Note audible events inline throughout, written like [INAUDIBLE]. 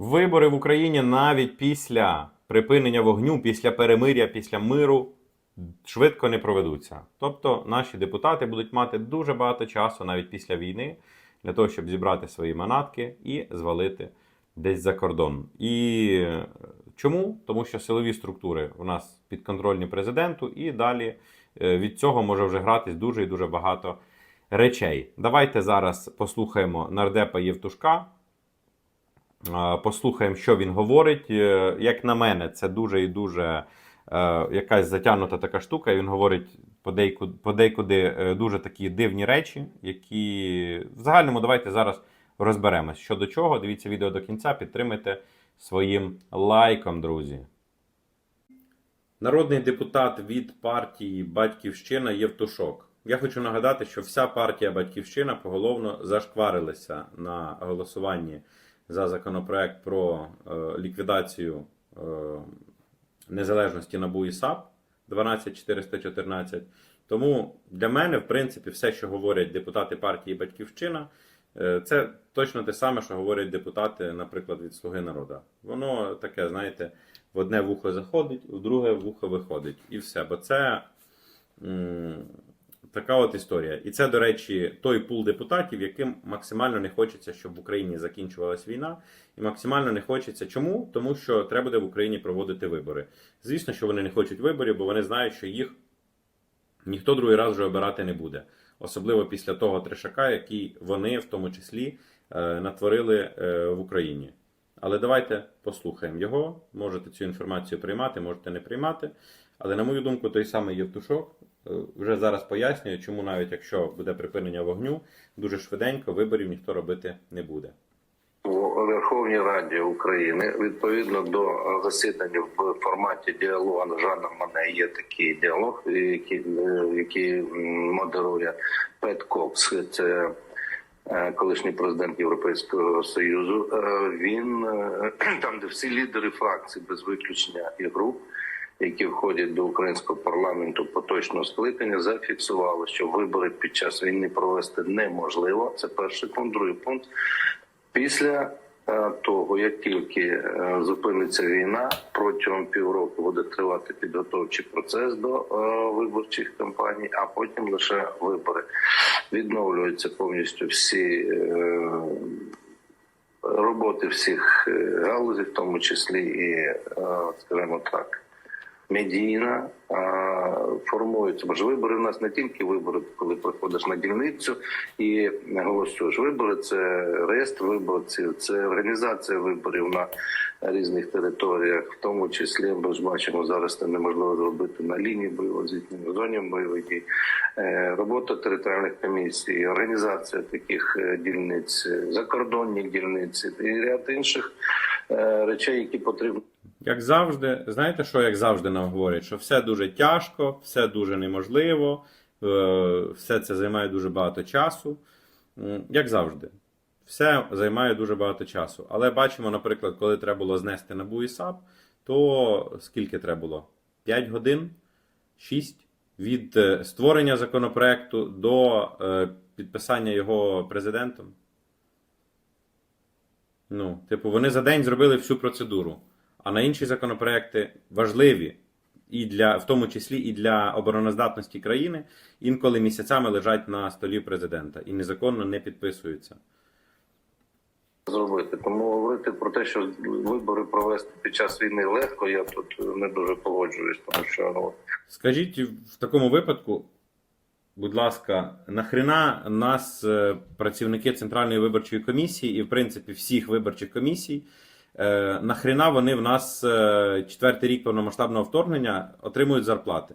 Вибори в Україні навіть після припинення вогню, після перемиря, після миру швидко не проведуться. Тобто наші депутати будуть мати дуже багато часу навіть після війни для того, щоб зібрати свої манатки і звалити десь за кордон. І е, чому? Тому що силові структури у нас підконтрольні президенту, і далі е, від цього може вже гратись дуже і дуже багато речей. Давайте зараз послухаємо нардепа Євтушка. Послухаємо, що він говорить. Е, Як на мене, це дуже і дуже е, якась затягнута така штука. Він говорить подейкуди, подейкуди дуже такі дивні речі, які в загальному давайте зараз розберемось. Що до чого. Дивіться відео до кінця, підтримайте своїм лайком, друзі. Народний депутат від партії Батьківщина Євтушок. Я хочу нагадати, що вся партія Батьківщина поголовно зашкварилася на голосуванні за законопроект про е, ліквідацію е, незалежності НАБУ і САП 12414. Тому для мене, в принципі, все, що говорять депутати партії Батьківщина, е, це точно те саме, що говорять депутати, наприклад, від Слуги народу. Воно таке, знаєте, в одне вухо заходить, в друге вухо виходить. І все. Бо це така от історія. І це, до речі, той пул депутатів, яким максимально не хочеться, щоб в Україні закінчувалась війна, і максимально не хочеться. Чому? Тому що треба буде в Україні проводити вибори. Звісно, що вони не хочуть виборів, бо вони знають, що їх ніхто другий раз вже обирати не буде. Особливо після того трешака, який вони в тому числі е, натворили е, в Україні. Але давайте послухаємо його. Можете цю інформацію приймати, можете не приймати. Але на мою думку, той самий Євтушок е, вже зараз пояснює, чому навіть якщо буде припинення вогню, дуже швиденько виборів ніхто робити не буде. у Верховній Раді України відповідно до засідання в форматі діалогу на Жанна мене є такий діалог, який, який модерує Пет Кокс. Це е, колишній президент Європейського союзу. Е, Він [CLEARS THROAT] там, де всі лідери фракцій без виключення і груп. Які входять до українського парламенту поточного скликання, зафіксували, що вибори під час війни провести неможливо. Це перший пункт. Другий пункт Після е, того, як тільки е, зупиниться війна, протягом півроку буде тривати підготовчий процес до е, виборчих кампаній, а потім лише вибори. Відновлюються повністю всі роботи всіх галузей, в тому числі і, скажімо так, медійна. а, Формуються, бо ж вибори в нас не тільки вибори, коли приходиш на дільницю і голосуєш. Вибори це реєстр виборців, це організація виборів на різних територіях, в тому числі ми ж бачимо зараз це неможливо зробити на лінії бойового зіткнення, в зоні бойових дій. Е, Робота територіальних комісій, організація таких е, дільниць, закордонні дільниці і ряд інших речей, які потрібно. Як завжди, знаєте, що як завжди нам говорять, що все дуже тяжко, все дуже неможливо, е, все це займає дуже багато часу. Як завжди, все займає дуже багато часу. Але бачимо, наприклад, коли треба було знести НАБУ і то скільки треба було? 5 годин, 6 від е, створення законопроекту до е, підписання його президентом. Ну, типу, вони за день зробили всю процедуру. А на інші законопроекти важливі, і для, в тому числі і для обороноздатності країни, інколи місяцями лежать на столі президента і незаконно не підписуються. зробити. Тому говорити про те, що вибори провести під час війни легко, я тут не дуже погоджуюсь, тому що ну, Скажіть в такому випадку, будь ласка, нахрена нас, е, працівники Центральної виборчої комісії і, в принципі, всіх виборчих комісій, е, нахрена вони в нас е, четвертий рік повномасштабного вторгнення отримують зарплати?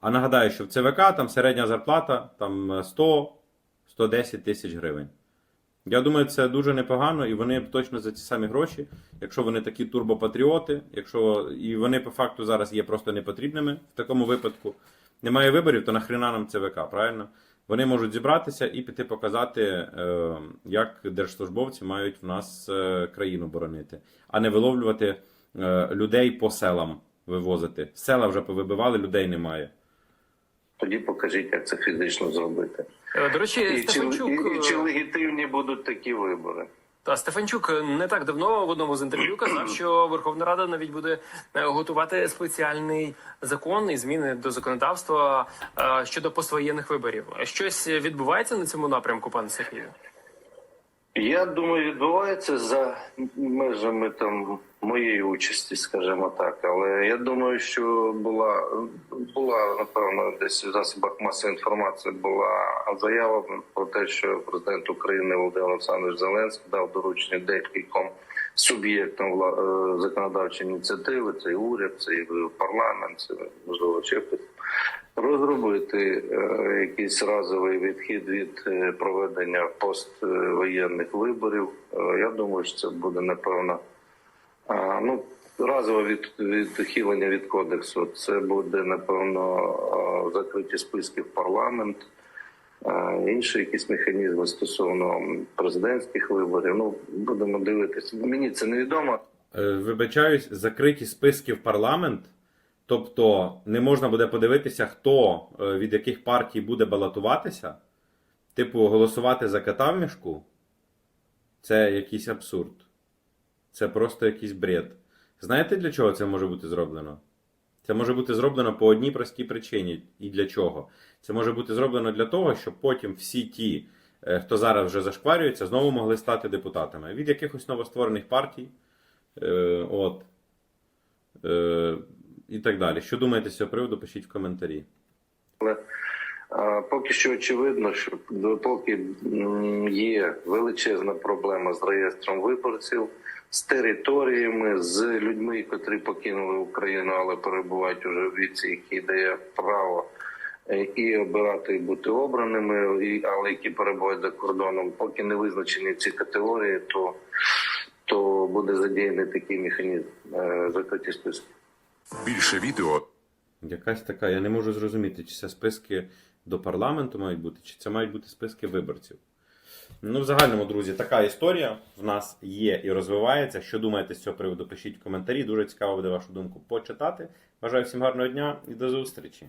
А нагадаю, що в ЦВК там середня зарплата там 100-110 тисяч гривень. Я думаю, це дуже непогано, і вони точно за ті самі гроші, якщо вони такі турбопатріоти, якщо і вони по факту зараз є просто непотрібними в такому випадку. Немає виборів, то нахрена нам ЦВК, правильно? Вони можуть зібратися і піти показати, е, як держслужбовці мають в нас е, країну боронити, а не виловлювати е, людей по селам вивозити. Села вже повибивали, людей немає. тоді покажіть, як це фізично зробити. До речі, І чи, і, і чи легітимні будуть такі вибори? Та Стефанчук не так давно в одному з інтерв'ю казав, що Верховна Рада навіть буде е, готувати спеціальний закон і зміни до законодавства е, щодо поствоєнних виборів. Щось відбувається на цьому напрямку, пане Сергію? Я думаю, відбувається за межами там моєї участі, скажімо так. Але я думаю, що була була напевно десь в засобах масової інформації була заява про те, що президент України Володимир Олександрович Зеленський дав доручення декільком суб'єктам е, законодавчої ініціативи. Це і уряд, це і парламент, це можливо ще. Розробити е, якийсь разовий відхід від е, проведення поствоєнних виборів. Е, я думаю, що це буде напевно ну, разове від, відхилення від кодексу. Це буде напевно закриті списки в парламент, інші якісь механізми стосовно президентських виборів. Ну будемо дивитися. Мені це невідомо. Е, Вибачаюсь, закриті списки в парламент. Тобто не можна буде подивитися, хто е, від яких партій буде балотуватися. Типу, голосувати за кота в мішку. Це якийсь абсурд. Це просто якийсь бред. Знаєте, для чого це може бути зроблено? Це може бути зроблено по одній простій причині. І для чого? Це може бути зроблено для того, щоб потім всі ті, е, хто зараз вже зашкварюється, знову могли стати депутатами від якихось новостворених партій. Е, от. Е, і так далі. Що думаєте з цього приводу, пишіть в коментарі. Поки що очевидно, що допоки є величезна проблема з реєстром виборців, з територіями, з людьми, котрі покинули Україну, але перебувають уже в віці, який дає право е, і обирати, і бути обраними, і, але які перебувають за кордоном, поки не визначені ці категорії, то, то буде задіяний такий механізм е, закриті списки. Більше відео Якась така, я не можу зрозуміти, чи це списки до парламенту мають бути, чи це мають бути списки виборців. Ну, в загальному, друзі, така історія в нас є і розвивається. Що думаєте з цього приводу? Пишіть в коментарі. Дуже цікаво буде вашу думку почитати. Бажаю всім гарного дня і до зустрічі!